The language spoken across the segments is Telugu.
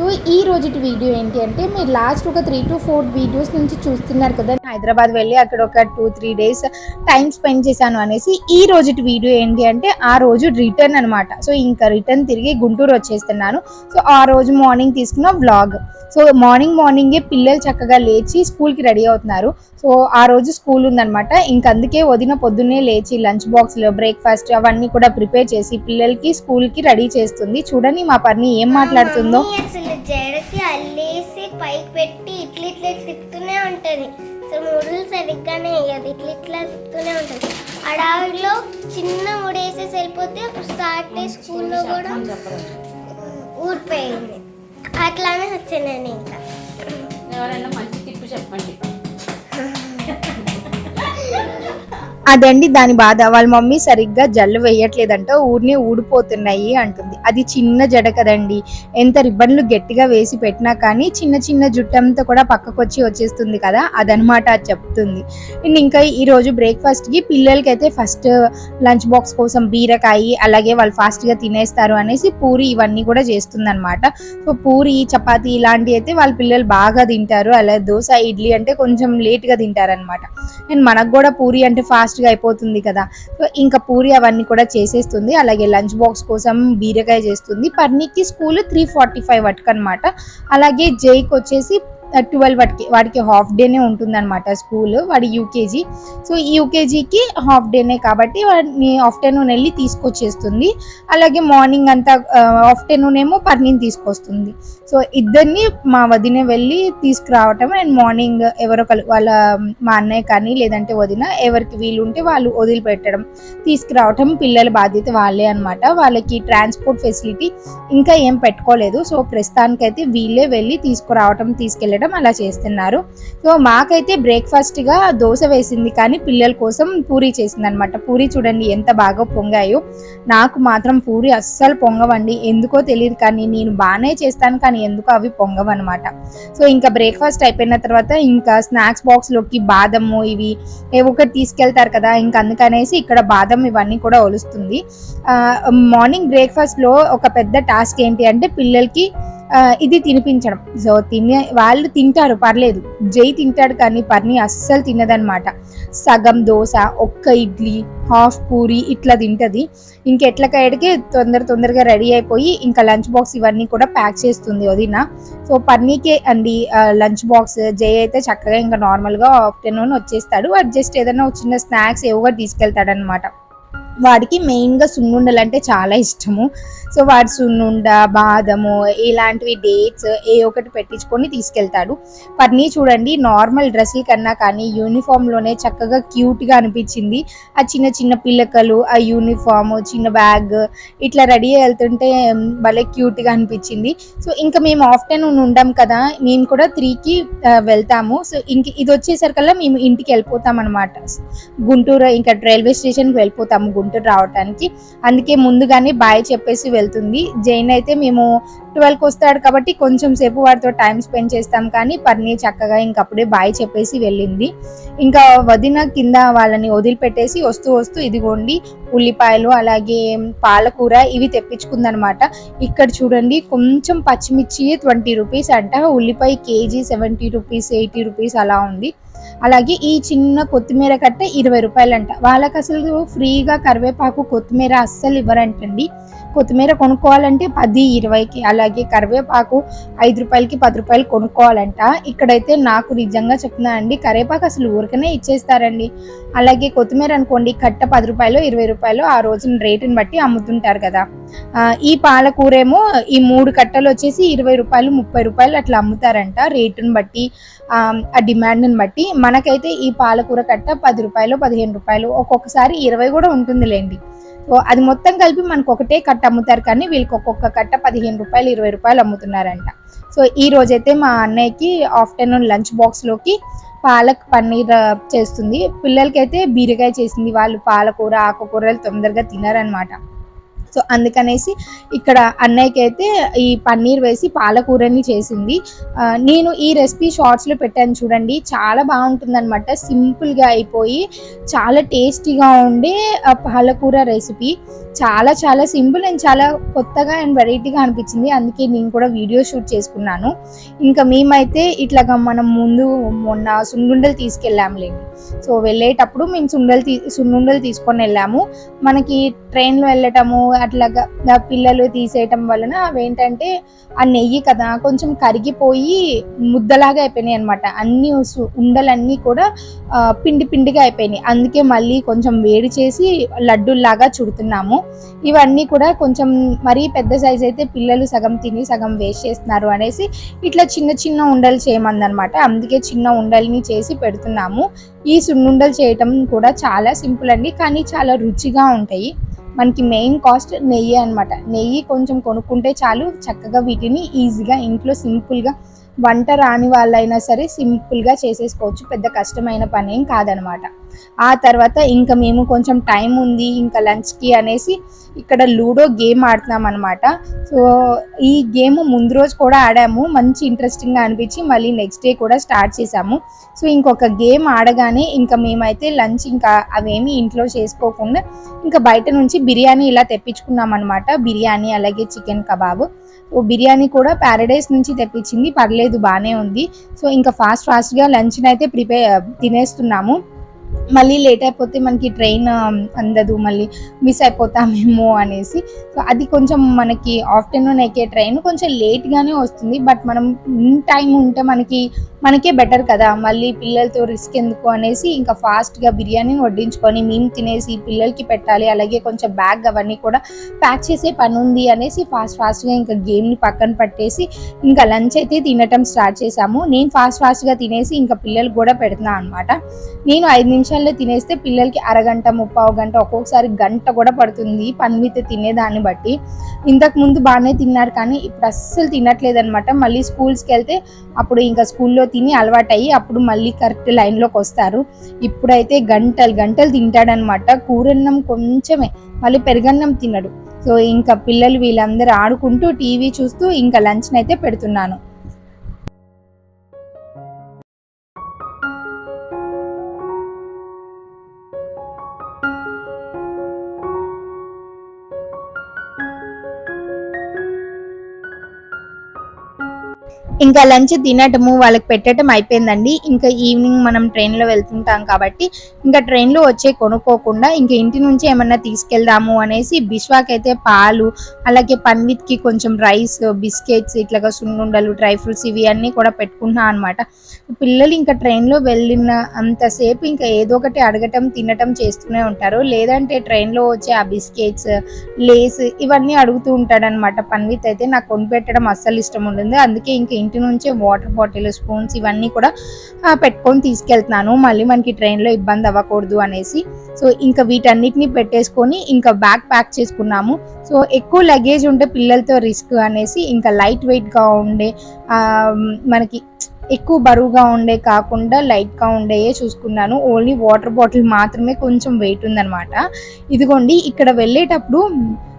సో ఈ రోజుటి వీడియో ఏంటి అంటే మీరు లాస్ట్ ఒక త్రీ టు ఫోర్ వీడియోస్ నుంచి చూస్తున్నారు కదా హైదరాబాద్ వెళ్ళి అక్కడ ఒక two three days time spend చేశాను అనేసి ఈ రోజుటి వీడియో ఏంటి అంటే ఆ రోజు రిటర్న్ అనమాట సో ఇంకా రిటర్న్ తిరిగి గుంటూరు వచ్చేస్తున్నాను. సో ఆ రోజు మార్నింగ్ తీసుకున్న వ్లాగ్ సో మార్నింగ్ మార్నింగే పిల్లలు చక్కగా లేచి స్కూల్కి రెడీ అవుతున్నారు. సో ఆ రోజు స్కూల్ ఉందనమాట ఇంక అందుకే వదిన పొద్దున్నే లేచి లంచ్ బాక్స్లో బ్రేక్ఫాస్ట్ అవన్నీ కూడా ప్రిపేర్ చేసి పిల్లలకి స్కూల్కి రెడీ చేస్తుంది. చూడండి మా పర్ని ఏం మాట్లాడుతుందో. మమ్మీ జడకి అల్లేసి పైకి పెట్టి ఇట్లా ఇట్లా తిప్పుతూనే ఉంటుంది. అసలు ముడులు సరిగ్గానే వేయదు. ఇట్లా ఇట్లా తిప్పుతూనే ఉంటుంది. అడావిలో చిన్న ముడి వేసేసి వెళ్ళిపోతే స్టార్ట్ డే స్కూల్లో కూడా ఊరిపోయింది. అట్లానే వచ్చాను నేను ఇంకా. ఎవరైనా మంచి టిప్పు చెప్పండి. అదండి దాని బాధ. వాళ్ళ మమ్మీ సరిగ్గా జల్లు వేయట్లేదంట ఊరినే ఊడిపోతున్నాయి అంటుంది. అది చిన్న జడ కదండి. ఎంత రిబ్బన్లు గట్టిగా వేసి పెట్టినా కానీ చిన్న చిన్న జుట్టంతా కూడా పక్కకొచ్చి వచ్చేస్తుంది కదా అదనమాట అది చెప్తుంది. అండ్ ఇంకా ఈరోజు బ్రేక్ఫాస్ట్కి పిల్లలకైతే ఫస్ట్ లంచ్ బాక్స్ కోసం బీరకాయ అలాగే వాళ్ళు ఫాస్ట్గా తినేస్తారు అనేసి పూరి ఇవన్నీ కూడా చేస్తుంది అనమాట సో పూరి చపాతి ఇలాంటివి అయితే వాళ్ళ పిల్లలు బాగా తింటారు. అలాగే దోశ ఇడ్లీ అంటే కొంచెం లేట్గా తింటారనమాట. అండ్ మనకు కూడా పూరి అంటే ఫాస్ట్ ఫాస్ట్గా అయిపోతుంది కదా. సో ఇంకా పూరి అవన్నీ కూడా చేసేస్తుంది. అలాగే లంచ్ బాక్స్ కోసం బీరకాయ చేస్తుంది. పర్నీకి స్కూల్ త్రీ ఫార్టీ ఫైవ్ వరకు అనమాట అలాగే జైకి వచ్చేసి ట్వెల్వ్ వాటికి వాడికి హాఫ్ డేనే ఉంటుందన్నమాట స్కూల్ వాడి యూకేజీ సో ఈ యూకేజీకి హాఫ్ డేనే కాబట్టి వాడిని ఆఫ్టర్నూన్ వెళ్ళి తీసుకొచ్చేస్తుంది. అలాగే మార్నింగ్ అంతా ఆఫ్టర్నూన్ ఏమో పర్నీని తీసుకొస్తుంది. సో ఇద్దరిని మా వదిన వెళ్ళి తీసుకురావటం అండ్ మార్నింగ్ ఎవరో కలు వాళ్ళ మా అన్నయ్య కానీ లేదంటే వదిన ఎవరికి వీలు ఉంటే వాళ్ళు వదిలిపెట్టడం తీసుకురావటం పిల్లల బాధ్యత వాళ్ళే అనమాట వాళ్ళకి ట్రాన్స్పోర్ట్ ఫెసిలిటీ ఇంకా ఏం పెట్టుకోలేదు. సో ప్రస్తుతానికైతే వీళ్ళే వెళ్ళి తీసుకురావటం తీసుకెళ్ళడం అలా చేస్తున్నారు. సో మాకైతే బ్రేక్ఫాస్ట్గా దోశ వేసింది. కానీ పిల్లల కోసం పూరి చేసింది అనమాట పూరి చూడండి ఎంత బాగా పొంగాయో. నాకు మాత్రం పూరి అస్సలు పొంగవండి. ఎందుకో తెలియదు కానీ నేను బాగానే చేస్తాను. కానీ ఎందుకో అవి పొంగవన్నమాట. సో ఇంకా బ్రేక్ఫాస్ట్ అయిపోయిన తర్వాత ఇంకా స్నాక్స్ బాక్స్లోకి బాదము ఇవి ఏవో ఒకటి తీసుకెళ్తారు కదా. ఇంకా అందుకనేసి ఇక్కడ బాదం ఇవన్నీ కూడా ఒలుస్తుంది. మార్నింగ్ బ్రేక్ఫాస్ట్లో ఒక పెద్ద టాస్క్ ఏంటి అంటే పిల్లలకి ఇది తినిపించడం. సో తినే వాళ్ళు తింటారు పర్లేదు. జై తింటాడు కానీ పర్ని అస్సలు తినదనమాట సగం దోశ ఒక్క ఇడ్లీ హాఫ్ పూరి ఇట్లా తింటది. ఇంకెట్లకైడికి తొందర తొందరగా రెడీ అయిపోయి ఇంకా లంచ్ బాక్స్ ఇవన్నీ కూడా ప్యాక్ చేస్తుంది వదిన. సో పన్నీకే అండి లంచ్ బాక్స్. జై అయితే చక్కగా ఇంకా నార్మల్గా ఆఫ్టర్నూన్ వచ్చేస్తాడు. అడ్జస్ట్ జస్ట్ ఏదైనా చిన్న స్నాక్స్ ఏవో తీసుకెళ్తాడనమాట వాడికి మెయిన్గా సున్నుండలు అంటే చాలా ఇష్టము. సో వాడు సున్నుండ బాదము ఇలాంటివి డేట్స్ ఏ ఒకటి పెట్టించుకొని తీసుకెళ్తాడు. పర్ని చూడండి నార్మల్ డ్రెస్సుల కన్నా కానీ యూనిఫామ్లోనే చక్కగా క్యూట్గా అనిపించింది. ఆ చిన్న చిన్న పిల్లకలు ఆ యూనిఫామ్ చిన్న బ్యాగ్ ఇట్లా రెడీ వెళ్తుంటే భలే క్యూట్గా అనిపించింది. సో ఇంకా మేము ఆఫ్టర్నూన్ ఉండం కదా మేము కూడా త్రీకి వెళ్తాము. సో ఇంక ఇది వచ్చేసరికల్లా మేము ఇంటికి వెళ్ళిపోతాం అనమాట గుంటూరు ఇంకా రైల్వే స్టేషన్కి వెళ్ళిపోతాము గుంటూరు. రావడానికి అందుకే ముందుగానే బాయ్ చెప్పేసి వెళ్తుంది. జైన్ అయితే మేము ట్వెల్వ్కి వస్తాడు కాబట్టి కొంచెం సేపు వాడితో టైం స్పెండ్ చేస్తాం కానీ పర్ని చక్కగా ఇంకప్పుడే బాయ్ చెప్పేసి వెళ్ళింది. ఇంకా వదిన కింద వాళ్ళని వదిలిపెట్టేసి వస్తూ వస్తూ ఇదిగోండి ఉల్లిపాయలు అలాగే పాలకూర ఇవి తెప్పించుకుందనమాట. ఇక్కడ చూడండి కొంచెం పచ్చిమిర్చి ట్వంటీ రూపీస్ అంట ఉల్లిపాయ KG seventy rupees eighty rupees అలా ఉంది. అలాగే ఈ చిన్న కొత్తిమీర కట్ట ఇరవై రూపాయలంట. వాళ్ళకి అసలు ఫ్రీగా కరివేపాకు కొత్తిమీర అస్సలు ఇవ్వరంటండి. కొత్తిమీర కొనుక్కోవాలంటే పది ఇరవైకి అలాగే కరివేపాకు ఐదు రూపాయలకి పది రూపాయలు కొనుక్కోవాలంట. ఇక్కడైతే నాకు నిజంగా చెప్తున్నా అండి కరివేపాకు అసలు ఊరికనే ఇచ్చేస్తారండి. అలాగే కొత్తిమీర అనుకోండి కట్ట పది రూపాయలు ఇరవై రూపాయలు ఆ రోజున రేటుని బట్టి అమ్ముతుంటారు కదా. ఈ పాలకూర ఏమో ఈ మూడు కట్టలు వచ్చేసి ఇరవై రూపాయలు ముప్పై రూపాయలు అట్లా అమ్ముతారంట రేటుని బట్టి ఆ, డిమాండ్ని బట్టి. మనకైతే ఈ పాలకూర కట్ట పది రూపాయలు పదిహేను రూపాయలు ఒక్కొక్కసారి ఇరవై కూడా ఉంటుందిలేండి. అది మొత్తం కలిపి మనకు ఒకటే కట్ట అమ్ముతారు కానీ వీళ్ళకి ఒక్కొక్క కట్ట పదిహేను రూపాయలు ఇరవై రూపాయలు అమ్ముతున్నారంట. సో ఈ రోజైతే మా అన్నయ్యకి ఆఫ్టర్నూన్ లంచ్ బాక్స్లోకి పాలక్ పన్నీర్ చేస్తుంది. పిల్లలకైతే బీరకాయ చేసింది వాళ్ళు పాలకూర ఆకుకూరలు తొందరగా తినారనమాట సో అందుకనేసి ఇక్కడ అన్నయ్యకి అయితే ఈ పన్నీర్ వేసి పాలకూరని చేసింది. నేను ఈ రెసిపీ షార్ట్స్లో పెట్టాను చూడండి. చాలా బాగుంటుందన్నమాట. సింపుల్గా అయిపోయి చాలా టేస్టీగా ఉండే పాలకూర రెసిపీ. చాలా చాలా సింపుల్ అండ్ చాలా కొత్తగా అండ్ వెరైటీగా అనిపించింది. అందుకే నేను కూడా వీడియో షూట్ చేసుకున్నాను. ఇంకా మేమైతే ఇట్లాగా మనం ముందు మొన్న సున్నుండలు తీసుకెళ్ళాములేండి. సో వెళ్ళేటప్పుడు మేము సుండలు తీ సున్నుండలు తీసుకొని వెళ్ళాము. మనకి ట్రైన్లో వెళ్ళటము అట్లాగా పిల్లలు తీసేయటం వలన అవేంటంటే ఆ నెయ్యి కదా కొంచెం కరిగిపోయి ముద్దలాగా అయిపోయినాయి అనమాట అన్ని ఉండలన్నీ కూడా పిండి పిండిగా అయిపోయినాయి. అందుకే మళ్ళీ కొంచెం వేడి చేసి లడ్డూల్లాగా చుడుతున్నాము. ఇవన్నీ కూడా కొంచెం మరీ పెద్ద సైజ్ అయితే పిల్లలు సగం తిని సగం వేస్ట్ చేస్తున్నారు అనేసి ఇట్లా చిన్న చిన్న ఉండలు చేయమందనమాట అందుకే చిన్న ఉండల్ని చేసి పెడుతున్నాము. ఈ సున్నుండలు చేయటం కూడా చాలా సింపుల్ అండి. కానీ చాలా రుచిగా ఉంటాయి. మనకి మెయిన్ కాస్ట్ నెయ్యి అన్నమాట. నెయ్యి కొంచెం కొనుక్కుంటే చాలు చక్కగా వీటిని ఈజీగా ఇంట్లో సింపుల్గా వంట రాని వాళ్ళైనా సరే సింపుల్గా చేసేసుకోవచ్చు. పెద్ద కష్టమైన పని ఏం కాదనమాట ఆ తర్వాత ఇంకా మేము కొంచెం టైం ఉంది ఇంకా లంచ్కి అనేసి ఇక్కడ లూడో గేమ్ ఆడుతున్నాం అనమాట సో ఈ గేమ్ ముందు రోజు కూడా ఆడాము. మంచి ఇంట్రెస్టింగ్గా అనిపించి మళ్ళీ నెక్స్ట్ డే కూడా స్టార్ట్ చేసాము. సో ఇంకొక గేమ్ ఆడగానే ఇంకా మేమైతే లంచ్ ఇంకా అవేమి ఇంట్లో చేసుకోకుండా ఇంకా బయట నుంచి బిర్యానీ ఇలా తెప్పించుకున్నాం అనమాట బిర్యానీ అలాగే చికెన్ కబాబ్. సో బిర్యానీ కూడా ప్యారడైస్ నుంచి తెప్పించింది. పర్లేదు బాగానే ఉంది. సో ఇంకా ఫాస్ట్ ఫాస్ట్గా లంచ్ని అయితే ప్రిపేర్ తినేస్తున్నాము. మళ్ళీ లేట్ అయిపోతే మనకి ట్రైన్ um, అందదు. మళ్ళీ మిస్ అయిపోతామేమో అనేసి. సో అది కొంచెం మనకి ఆఫ్టర్నూన్ ఎక్కే ట్రైన్ కొంచెం లేట్గానే వస్తుంది. బట్ మనం ఇన్ టైం ఉంటే మనకి మనకే బెటర్ కదా. మళ్ళీ పిల్లలతో రిస్క్ ఎందుకు అనేసి ఇంకా ఫాస్ట్గా బిర్యానీని వడ్డించుకొని మేము తినేసి పిల్లలకి పెట్టాలి. అలాగే కొంచెం బ్యాగ్ అవన్నీ కూడా ప్యాక్ చేసే పని ఉంది అనేసి ఫాస్ట్ ఫాస్ట్గా ఇంకా గేమ్ని పక్కన పట్టేసి ఇంకా లంచ్ అయితే తినటం స్టార్ట్ చేసాము. నేను ఫాస్ట్ ఫాస్ట్గా తినేసి ఇంకా పిల్లలు కూడా పెడుతున్నాను అనమాట నేను ఐదు టెన్షన్లో తినేస్తే పిల్లలకి అరగంట ముప్పావు గంట ఒక్కొక్కసారి గంట కూడా పడుతుంది. పని మీద తినేదాన్ని బట్టి. ఇంతకు ముందు బాగానే తిన్నారు కానీ ఇప్పుడు అస్సలు తినట్లేదు అనమాట మళ్ళీ స్కూల్స్కి వెళ్తే అప్పుడు ఇంకా స్కూల్లో తిని అలవాటయ్యి అప్పుడు మళ్ళీ కరెక్ట్ లైన్లోకి వస్తారు. ఇప్పుడైతే గంటలు గంటలు తింటాడనమాట కూరన్నం కొంచెమే. మళ్ళీ పెరుగన్నం తినడు. సో ఇంకా పిల్లలు వీళ్ళందరూ ఆడుకుంటూ టీవీ చూస్తూ ఇంకా లంచ్ని అయితే పెడుతున్నాను. ఇంకా లంచ్ తినటము వాళ్ళకి పెట్టడం అయిపోయిందండి. ఇంకా ఈవినింగ్ మనం ట్రైన్లో వెళ్తుంటాం కాబట్టి ఇంకా ట్రైన్లో వచ్చే కొనుక్కోకుండా ఇంకా ఇంటి నుంచి ఏమన్నా తీసుకెళ్దాము అనేసి బిశ్వాక్ అయితే పాలు అలాగే పన్విత్కి కొంచెం రైస్ బిస్కెట్స్ ఇట్లాగా సున్నుండలు డ్రై ఫ్రూట్స్ ఇవి అన్నీ కూడా పెట్టుకుంటున్నా అనమాట పిల్లలు ఇంకా ట్రైన్లో వెళ్ళిన అంతసేపు ఇంకా ఏదో ఒకటి అడగటం తినటం చేస్తూనే ఉంటారు. లేదంటే ట్రైన్లో వచ్చే ఆ బిస్కెట్స్ లేస్ ఇవన్నీ అడుగుతూ ఉంటాడనమాట పన్విత్ అయితే నాకు కొనిపెట్టడం అస్సలు ఇష్టం ఉంటుంది అందుకే ఇంకా ఇంటి నుంచే వాటర్ బాటిల్ స్పూన్స్ ఇవన్నీ కూడా పెట్టుకొని తీసుకెళ్తున్నాను. మళ్ళీ మనకి ట్రైన్లో ఇబ్బంది అవ్వకూడదు అనేసి. సో ఇంకా వీటన్నిటిని పెట్టేసుకొని ఇంకా బ్యాగ్ ప్యాక్ చేసుకున్నాము. సో ఎక్కువ లగేజ్ ఉంటే పిల్లలతో రిస్క్ అనేసి ఇంకా లైట్ వెయిట్గా ఉండే మనకి ఎక్కువ బరువుగా ఉండే కాకుండా లైట్గా ఉండేయే చూసుకున్నాను. ఓన్లీ వాటర్ బాటిల్ మాత్రమే కొంచెం వెయిట్ ఉందన్నమాట. ఇదిగోండి ఇక్కడ వెళ్ళేటప్పుడు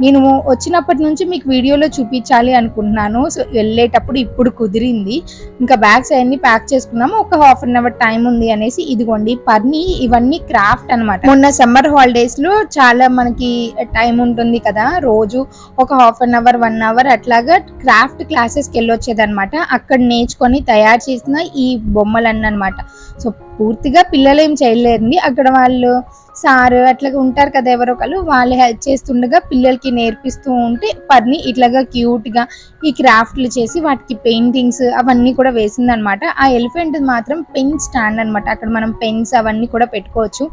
నేను వచ్చినప్పటి నుంచి మీకు వీడియోలో చూపించాలి అనుకుంటున్నాను. సో వెళ్ళేటప్పుడు ఇప్పుడు కుదిరింది. ఇంకా బ్యాగ్స్ అవన్నీ ప్యాక్ చేసుకున్నాము. ఒక హాఫ్ అన్ అవర్ టైం ఉంది అనేసి ఇదిగోండి పర్ని ఇవన్నీ క్రాఫ్ట్ అన్నమాట. మొన్న సమ్మర్ హాలిడేస్లో చాలా మనకి టైం ఉంటుంది కదా. రోజు ఒక half an hour one hour అట్లాగా క్రాఫ్ట్ క్లాసెస్కి వెళ్ళొచ్చేది అనమాట అక్కడ నేర్చుకొని తయారు చేసిన ఈ బొమ్మలన్నీ అనమాట సో పూర్తిగా పిల్లలు ఏం చేయలేరండి. అక్కడ వాళ్ళు సార్ అట్లాగా ఉంటారు కదా ఎవరో ఒకళ్ళు వాళ్ళు హెల్ప్ చేస్తుండగా పిల్లలకి నేర్పిస్తూ ఉంటే పర్ని ఇట్లాగా క్యూట్గా ఈ క్రాఫ్ట్లు చేసి వాటికి పెయింటింగ్స్ అవన్నీ కూడా వేసిందనమాట. ఆ ఎలిఫెంట్ మాత్రం పెన్ స్టాండ్ అన్నమాట అక్కడ మనం పెన్స్ అవన్నీ కూడా పెట్టుకోవచ్చు.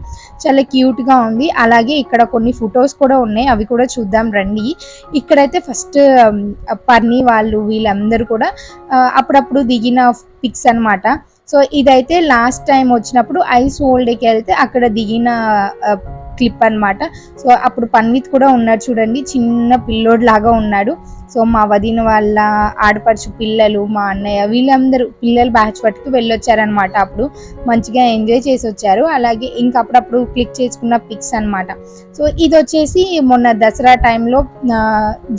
చాలా క్యూట్గా ఉంది. అలాగే ఇక్కడ కొన్ని ఫొటోస్ కూడా ఉన్నాయి. అవి కూడా చూద్దాం రండి. ఇక్కడైతే ఫస్ట్ పర్ని వాళ్ళు వీళ్ళందరూ కూడా అప్పుడప్పుడు దిగిన పిక్స్ అన్నమాట సో ఇదైతే లాస్ట్ టైం వచ్చినప్పుడు ఐస్ హోల్డ్కి వెళ్తే అక్కడ దిగిన క్లిప్ అన్నమాట. సో అప్పుడు పన్విత్ కూడా ఉన్నాడు చూడండి చిన్న పిల్లోడు లాగా ఉన్నాడు. సో మా వదిన వాళ్ళ ఆడపడుచు పిల్లలు మా అన్నయ్య వీళ్ళందరూ పిల్లలు బ్యాచ్ పట్టుకు వెళ్ళొచ్చారనమాట అప్పుడు. మంచిగా ఎంజాయ్ చేసి వచ్చారు అలాగే ఇంకా అప్పుడప్పుడు క్లిక్ చేసుకున్న పిక్స్ అన్నమాట. సో ఇది వచ్చేసి మొన్న దసరా టైంలో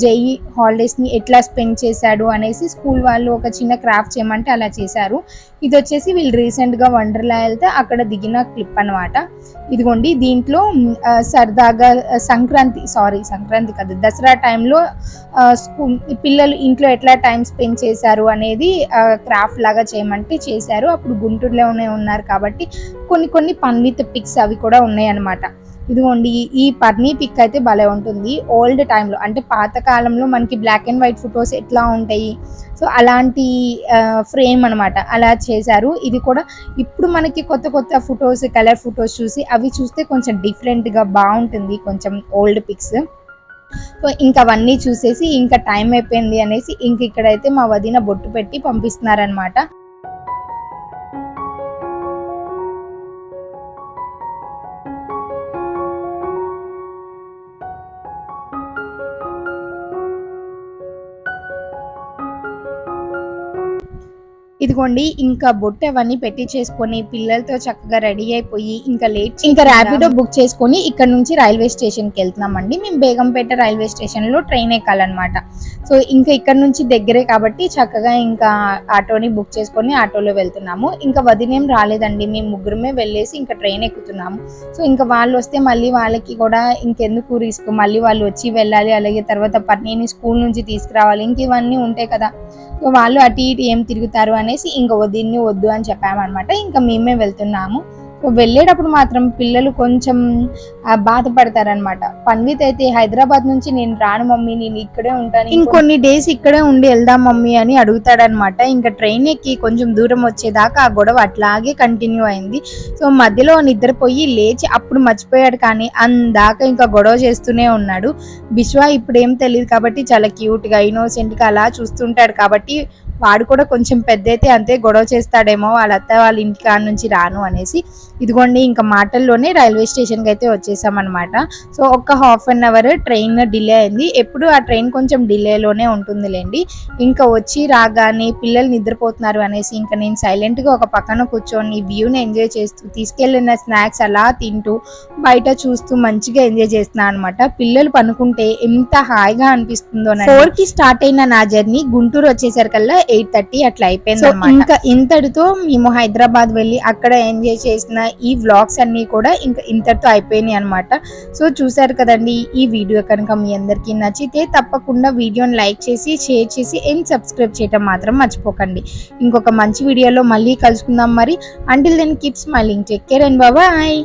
జై హాలిడేస్ని ఎట్లా స్పెండ్ చేశాడు అనేసి స్కూల్ వాళ్ళు ఒక చిన్న క్రాఫ్ట్ చేయమంటే అలా చేశారు. ఇది వచ్చేసి వీళ్ళు రీసెంట్గా వండర్లా వెళ్తే అక్కడ దిగిన క్లిప్ అనమాట ఇదిగోండి దీంట్లో సరదాగా సంక్రాంతి సారీ సంక్రాంతి కాదు దసరా టైంలో స్కూల్ పిల్లలు ఇంట్లో ఎట్లా టైం స్పెండ్ చేశారు అనేది క్రాఫ్ట్ లాగా చేయమంటే చేశారు. అప్పుడు గుంటూరులోనే ఉన్నారు కాబట్టి కొన్ని కొన్ని పన్విత్ పిక్స్ అవి కూడా ఉన్నాయి అన్నమాట ఇదిగోండి ఈ- పర్నీ పిక్ అయితే భలే ఉంటుంది. ఓల్డ్ టైంలో అంటే పాత కాలంలో మనకి బ్లాక్ అండ్ వైట్ ఫొటోస్ ఎట్లా ఉంటాయి? సో అలాంటి ఫ్రేమ్ అన్నమాట అలా చేశారు. ఇది కూడా ఇప్పుడు మనకి కొత్త కొత్త ఫొటోస్ కలర్ ఫొటోస్ చూసి అవి చూస్తే కొంచెం డిఫరెంట్గా బాగుంటుంది కొంచెం ఓల్డ్ పిక్స్ సో ఇంకా అవన్నీ చూసేసి ఇంకా టైం అయిపోయింది అనేసి ఇంక ఇక్కడైతే మా వదిన బొట్టు పెట్టి పంపిస్తున్నారనమాట ఇదిగోండి ఇంకా బొట్టు అవన్నీ పెట్టి చేసుకొని పిల్లలతో చక్కగా రెడీ అయిపోయి ఇంకా లేట్ ఇంకా ర్యాపిడో బుక్ చేసుకొని ఇక్కడ నుంచి రైల్వే స్టేషన్కి వెళ్తున్నామండి. మేము బేగంపేట రైల్వే స్టేషన్లో ట్రైన్ ఎక్కాలన్నమాట సో ఇంకా ఇక్కడ నుంచి దగ్గరే కాబట్టి చక్కగా ఇంకా ఆటోని బుక్ చేసుకొని ఆటోలో వెళ్తున్నాము. ఇంకా వదినేం రాలేదండి. మేము ముగ్గురమే వెళ్ళేసి ఇంకా ట్రైన్ ఎక్కుతున్నాము. సో ఇంకా వాళ్ళు వస్తే మళ్ళీ వాళ్ళకి కూడా ఇంకెందుకు రిస్క్? మళ్ళీ వాళ్ళు వచ్చి వెళ్ళాలి అలాగే తర్వాత పన్నీని స్కూల్ నుంచి తీసుకురావాలి ఇంక ఇవన్నీ ఉంటాయి కదా. వాళ్ళు అటు ఇటు ఏం తిరుగుతారు అనేసి ఇంకా దీన్ని వద్దు అని చెప్పామన్నమాట. ఇంకా మేమే వెళ్తున్నాము. వెళ్ళేటప్పుడు మాత్రం పిల్లలు కొంచెం బాధపడతారనమాట పన్విత్ అయితే హైదరాబాద్ నుంచి నేను రాను మమ్మీ నేను ఇక్కడే ఉంటాను ఇంకొన్ని డేస్ ఇక్కడే ఉండి వెళ్దాం మమ్మీ అని అడుగుతాడనమాట ఇంకా ట్రైన్ ఎక్కి కొంచెం దూరం వచ్చేదాకా ఆ గొడవ అట్లాగే కంటిన్యూ అయింది. సో మధ్యలో నిద్రపోయి లేచి అప్పుడు మర్చిపోయాడు కానీ అందాక ఇంకా గొడవ చేస్తూనే ఉన్నాడు. బిశ్వా ఇప్పుడు ఏం తెలియదు కాబట్టి చాలా క్యూట్గా ఇన్నోసెంట్గా అలా చూస్తుంటాడు కాబట్టి వాడు కూడా కొంచెం పెద్ద అయితే అంతే గొడవ చేస్తాడేమో వాళ్ళ అత్త వాళ్ళ ఇంటి కాడ నుంచి రాను అనేసి. ఇదిగోండి ఇంకా మాటల్లోనే రైల్వే స్టేషన్కి అయితే వచ్చేసామన్నమాట. సో ఒక half an hour train delay అయింది. ఎప్పుడు ఆ ట్రైన్ కొంచెం డిలేలోనే ఉంటుందిలేండి. ఇంకా వచ్చి రాగానే పిల్లలు నిద్రపోతున్నారు అనేసి ఇంకా నేను సైలెంట్గా ఒక పక్కన కూర్చొని వ్యూని ఎంజాయ్ చేస్తూ తీసుకెళ్ళిన స్నాక్స్ అలా తింటూ బయట చూస్తూ మంచిగా ఎంజాయ్ చేస్తున్నాను అనమాట పిల్లలు పనుకుంటే ఎంత హాయిగా అనిపిస్తుందో ఫోర్కి స్టార్ట్ అయిన నా జర్నీ గుంటూరు వచ్చేసరికల్లా ఎయిట్ థర్టీ అట్లా అయిపోయింది ఇంకా ఇంతటితో మేము హైదరాబాద్ వెళ్ళి అక్కడ ఎంజాయ్ చేసిన ఈ వ్లాగ్స్ అన్ని కూడా ఇంకా ఇంతటితో అయిపోయినాయి అనమాట సో చూసారు కదండి ఈ వీడియో కనుక మీ అందరికీ నచ్చితే తప్పకుండా వీడియోని లైక్ చేసి షేర్ చేసి అండ్ సబ్స్క్రైబ్ చేయటం మాత్రం మర్చిపోకండి. ఇంకొక మంచి వీడియోలో మళ్ళీ కలుసుకుందాం మరి. Until then keep smiling take care and bye